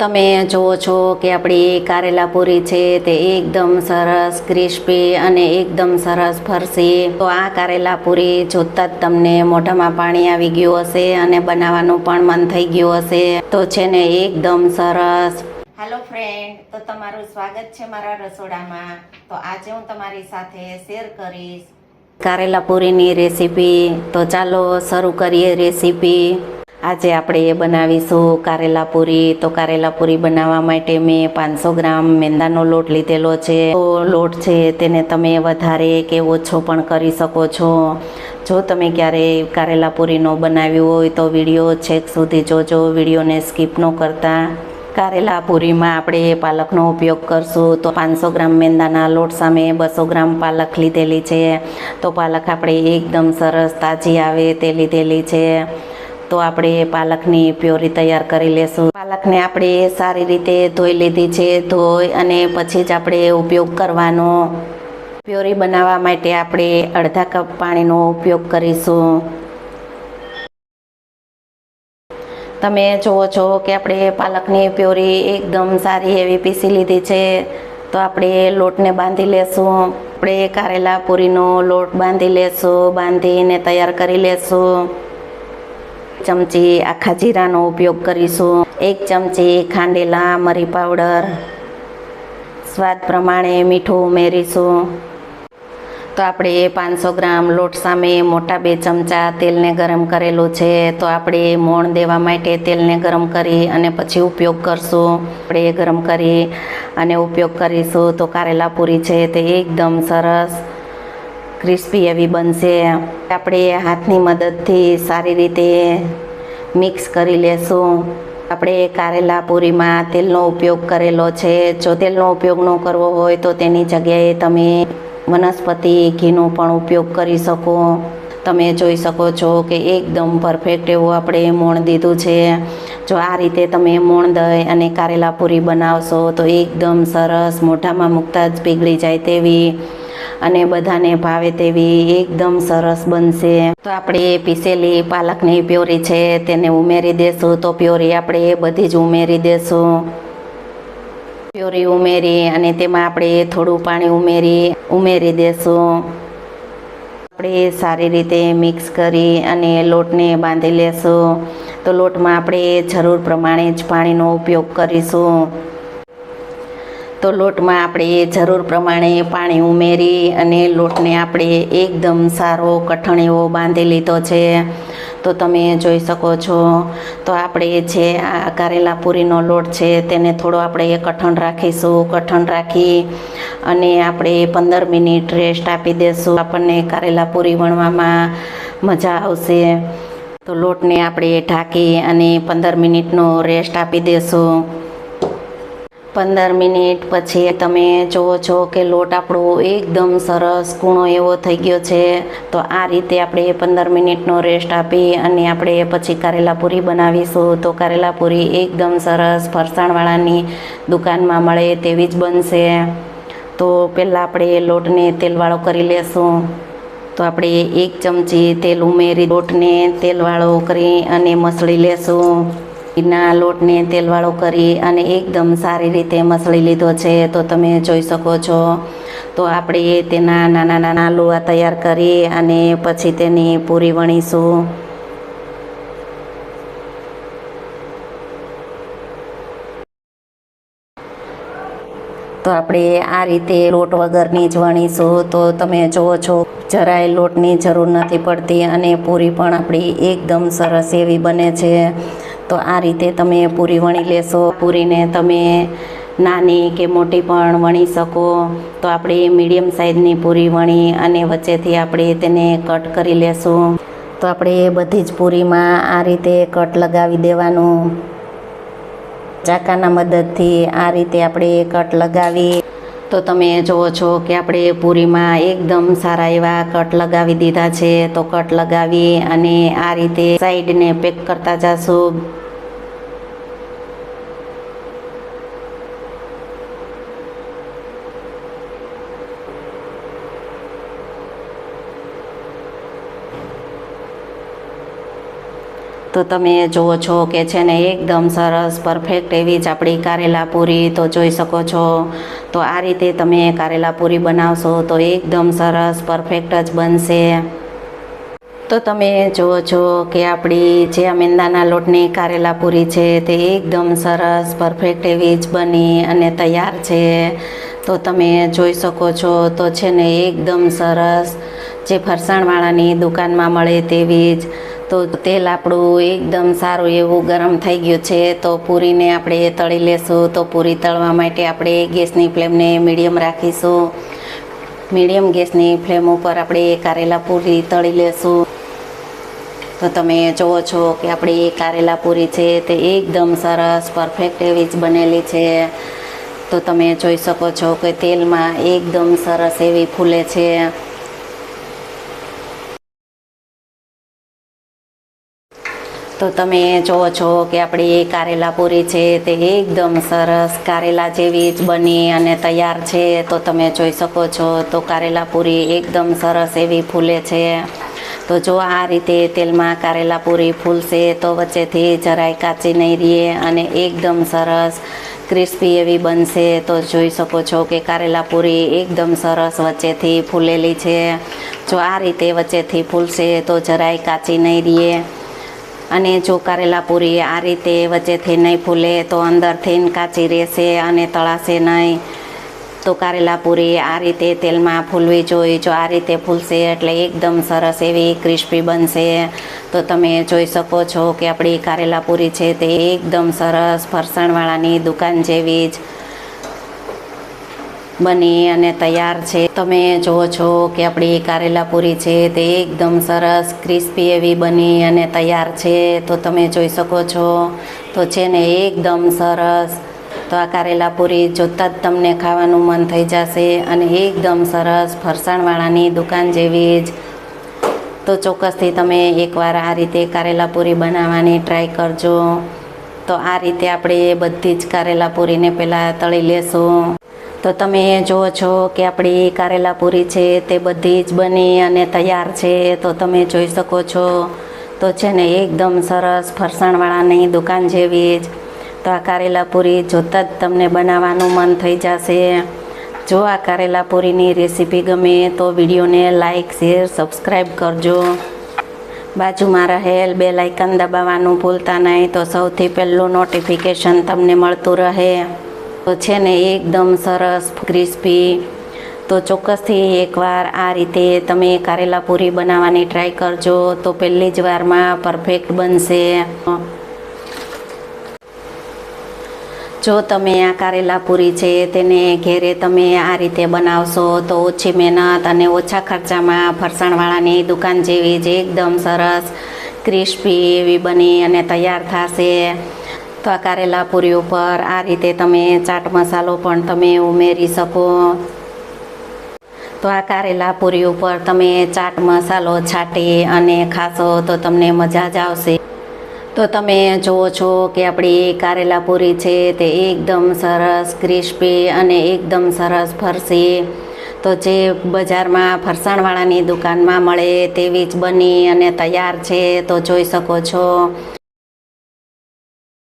તમે જુઓ છો કે આપણી કારેલા પૂરી છે તે એકદમ સરસ ક્રિસ્પી અને એકદમ સરસ ફરસી તો આ કારેલા પૂરી જોતા જ તમને મોઢામાં પાણી આવી ગયું હશે અને બનાવવાનું પણ મન થઈ ગયું હશે. તો છે ને એકદમ સરસ. હેલો ફ્રેન્ડ તો તમારું સ્વાગત છે મારા રસોડામાં. તો આજે હું તમારી સાથે શેર કરીશ. કારેલા પૂરીની રેસીપી તો ચાલો શરૂ કરીએ રેસીપી આજે આપણે એ બનાવીશું કારેલા પૂરી. તો કારેલા પૂરી બનાવવા માટે મેં પાંચસો ગ્રામ મેંદાનો લોટ લીધેલો છે. તો લોટ છે તેને તમે વધારે કે ઓછો પણ કરી શકો છો. જો તમે ક્યારે કારેલા પૂરીનો બનાવ્યું હોય તો વીડિયો છેક સુધી જોજો. વિડીયોને સ્કીપ ન કરતા. કારેલા પૂરીમાં આપણે પાલકનો ઉપયોગ કરશું. તો પાંચસો ગ્રામ મેંદાના લોટ સામે બસો ગ્રામ પાલક લીધેલી છે. તો પાલક આપણે એકદમ સરસ તાજી આવે તે લીધેલી છે. તો આપણે પાલકની પ્યોરી તૈયાર કરી લેશું. પાલકને આપણે સારી રીતે ધોઈ લીધી છે, ધોઈ અને પછી જ આપણે ઉપયોગ કરવાનો. પ્યોરી બનાવવા માટે આપણે અડધા કપ પાણીનો ઉપયોગ કરીશું. તમે જુઓ છો કે આપણે પાલકની પ્યોરી એકદમ સારી એવી પીસી લીધી છે. તો આપણે લોટને બાંધી લેશું. આપણે કારેલા પૂરીનો લોટ બાંધી લેશું, બાંધીને તૈયાર કરી લેશું. ચમચી આખા જીરાનો ઉપયોગ કરીશું. એક ચમચી ખાંડેલા મરી પાવડર. સ્વાદ પ્રમાણે મીઠું ઉમેરીશું. તો આપણે પાંચસો ગ્રામ લોટ સામે મોટા બે ચમચા તેલને ગરમ કરેલું છે. તો આપણે મોણ દેવા માટે તેલને ગરમ કરી અને પછી ઉપયોગ કરશું. આપણે ગરમ કરી અને ઉપયોગ કરીશું. તો કારેલા પૂરી છે તે એકદમ સરસ. ક્રિસ્પી એવી બનશે. આપણે હાથની મદદથી સારી રીતે મિક્સ કરી લેશું. આપણે કારેલા પૂરીમાં તેલનો ઉપયોગ કરેલો છે. જો તેલનો ઉપયોગ ન કરવો હોય તો તેની જગ્યાએ તમે વનસ્પતિ ઘીનો પણ ઉપયોગ કરી શકો. તમે જોઈ શકો છો કે એકદમ પરફેક્ટ એવું આપણે મોણ દીધું છે. જો આ રીતે તમે મોણ દહીં અને કારેલા પૂરી બનાવશો તો એકદમ સરસ, મોઢામાં મૂકતા જ પીગળી જાય તેવી અને બધાને ભાવે તેવી એકદમ સરસ બનશે. તો આપણે પીસેલી પાલકની પ્યોરી છે, તેને ઉમેરી દેશું. તો પ્યોરી આપણે બધી જ ઉમેરી દેશું. પ્યોરી ઉમેરી અને તેમાં આપણે થોડું પાણી ઉમેરી ઉમેરી દેશું. આપણે સારી રીતે મિક્સ કરી અને લોટને બાંધી લેશું. તો લોટમાં આપણે જરૂર પ્રમાણે જ પાણીનો ઉપયોગ કરીશું. તો લોટમાં આપણે જરૂર પ્રમાણે પાણી ઉમેરી અને લોટને આપણે એકદમ સારો કઠણ એવો બાંધી લીધો છે. તો તમે જોઈ શકો છો. તો આપણે જે આ કારેલા પૂરીનો લોટ છે તેને થોડો આપણે કઠણ રાખીશું, કઠણ રાખી અને આપણે પંદર મિનિટ રેસ્ટ આપી દેશું. આપણને કારેલા પૂરી વણવામાં મજા આવશે. તો લોટને આપણે ઢાંકી અને પંદર મિનિટનો રેસ્ટ આપી દેશું. પંદર મિનિટ પછી તમે જુઓ છો કે લોટ આપણો એકદમ સરસ કૂણો એવો થઈ ગયો છે. તો આ રીતે આપણે પંદર મિનિટનો રેસ્ટ આપી અને આપણે પછી કારેલા પૂરી બનાવીશું. તો કારેલા પૂરી એકદમ સરસ ફરસાણવાળાની દુકાનમાં મળે તેવી જ બનશે. તો પહેલાં આપણે લોટને તેલવાળો કરી લેશું. તો આપણે એક ચમચી તેલ ઉમેરી લોટને તેલવાળો કરી અને મસળી લેશું. ના લોટને તેલવાળો કરી અને એકદમ સારી રીતે મસળી લીધો છે, તો તમે જોઈ શકો છો. તો આપણે તેના નાના નાના લુવા તૈયાર કરી અને પછી તેની પૂરી વણીશું. તો આપણે આ રીતે લોટ વગરની જ વણીશું. તો તમે જુઓ છો, જરાય લોટની જરૂર નથી પડતી અને પૂરી પણ આપણી એકદમ સરસ એવી બને છે. તો આ રીતે તમે પૂરી વણી લેશો, પૂરીને તમે નાની કે મોટી પણ વણી શકો. તો આપણે મીડિયમ સાઇઝની પૂરી વણી અને વચ્ચેથી આપણે તેને કટ કરી લેશું. તો આપણે બધી જ પૂરીમાં આ રીતે કટ લગાવી દેવાનું. ચાકાના મદદથી આ રીતે આપણે કટ લગાવી. તો તમે જુઓ છો કે આપણે પૂરીમાં એકદમ સારા એવા કટ લગાવી દીધા છે. તો કટ લગાવી અને આ રીતે સાઈડને પેક કરતા જશું. તો તમે જુઓ છો કે છે ને એકદમ સરસ પરફેક્ટ એવી જ આપણી કારેલા પૂરી તો જોઈ શકો છો. તો આ રીતે તમે કારેલા પૂરી બનાવશો તો એકદમ સરસ પરફેક્ટ જ બનશે. તો તમે જુઓ છો કે આપણી જે આ મેંદાના લોટની કારેલા પૂરી છે તે એકદમ સરસ પરફેક્ટ એવી જ બની અને તૈયાર છે. તો તમે જોઈ શકો છો તો છે ને એકદમ સરસ જે ફરસાણવાળાની દુકાનમાં મળે તેવી જ. તો તેલ આપણું એકદમ સારું એવું ગરમ થઈ ગયું છે, તો પૂરીને આપણે તળી લેશું. તો પૂરી તળવા માટે આપણે ગેસની ફ્લેમને મીડિયમ રાખીશું. મીડિયમ ગેસની ફ્લેમ ઉપર આપણે કારેલા પૂરી તળી લેશું. તો તમે જુઓ છો કે આપણી કારેલા પૂરી છે તે એકદમ સરસ, પરફેક્ટ એવી જ બનેલી છે. તો તમે જોઈ શકો છો કે તેલમાં એકદમ સરસ એવી ફૂલે છે. તો તમે જોવો છો કે આપણી કારેલા પૂરી છે તે એકદમ સરસ કારેલા જેવી જ બની અને તૈયાર છે. તો તમે જોઈ શકો છો, તો કારેલા પૂરી એકદમ સરસ એવી ફૂલે છે. તો જો આ રીતે તેલમાં કારેલા પૂરી ફૂલશે તો વચ્ચેથી જરાય કાચી નહીં રહે અને એકદમ સરસ ક્રિસ્પી એવી બનશે. તો જોઈ શકો છો કે કારેલા પૂરી એકદમ સરસ વચ્ચેથી ફૂલેલી છે. જો આ રીતે વચ્ચેથી ફૂલશે તો જરાય કાચી નહીં રહે અને જો કારેલા પૂરી આ રીતે વચ્ચેથી નહીં ફૂલે તો અંદરથી કાચી રહેશે અને તળાશે નહીં. તો કારેલા પૂરી આ રીતે તેલમાં ફૂલવી જોઈએ જો આ રીતે ફૂલશે એટલે એકદમ સરસ એવી ક્રિસ્પી બનશે. તો તમે જોઈ શકો છો કે આપણી કારેલા પૂરી છે તે એકદમ સરસ ફરસાણવાળાની દુકાન જેવી જ બની અને તૈયાર છે. તમે જુઓ છો કે આપણી કારેલા પૂરી છે તે એકદમ સરસ, ક્રિસ્પી એવી બની અને તૈયાર છે. તો તમે જોઈ શકો છો, તો છે ને એકદમ સરસ. તો આ કારેલા પૂરી જોતાં જ તમને ખાવાનું મન થઈ જશે અને એકદમ સરસ ફરસાણવાળાની દુકાન જેવી જ. તો ચોક્કસથી તમે એકવાર આ રીતે કારેલા પૂરી બનાવવાની ટ્રાય કરજો. તો આ રીતે આપણે બધી જ કારેલા પૂરીને પહેલાં તળી લેશું. તો તમે જુઓ છો કે આપણી કારેલા પૂરી છે, તે બધી જ બની અને તૈયાર છે, તો તમે જોઈ શકો છો. તો છે ને એકદમ સરસ ફરસાણવાળાની દુકાન જેવી જ. તો આ કારેલા પૂરી જોતાં જ તમને બનાવવાનું મન થઈ જશે. જો આ કારેલા પૂરીની રેસીપી ગમે તો વિડીયોને લાઇક શેર, સબસ્ક્રાઈબ કરજો. બાજુમાં રહેલ બે લાઇકન દબાવવાનું ભૂલતા નહીં, તો સૌથી પહેલું નોટિફિકેશન તમને મળતું રહે. છે ને એકદમ સરસ ક્રિસ્પી તો ચોક્કસથી એકવાર આ રીતે તમે કારેલા પૂરી બનાવવાની ટ્રાય કરજો. તો પહેલી જ વારમાં પરફેક્ટ બનશે. જો તમે આ કારેલા પૂરી છે તેને ઘેરે તમે આ રીતે બનાવશો તો ઓછી મહેનત અને ઓછા ખર્ચામાં ફરસાણવાળાની દુકાન જેવી જ એકદમ સરસ ક્રિસ્પી એવી બની અને તૈયાર થશે. તો આ કારેલા પૂરી ઉપર. આ રીતે તમે ચાટ મસાલો પણ તમે ઉમેરી શકો. તો આ કારેલા પૂરી ઉપર તમે ચાટ મસાલો છાંટી અને ખાશો તો તમને મજા જ આવશે. તો તમે જુઓ છો કે આપણી કારેલા પૂરી છે તે એકદમ સરસ, ક્રિસ્પી અને એકદમ સરસ ફરસી તો જે બજારમાં ફરસાણવાળાની દુકાનમાં મળે તેવી જ બની અને તૈયાર છે તો જોઈ શકો છો.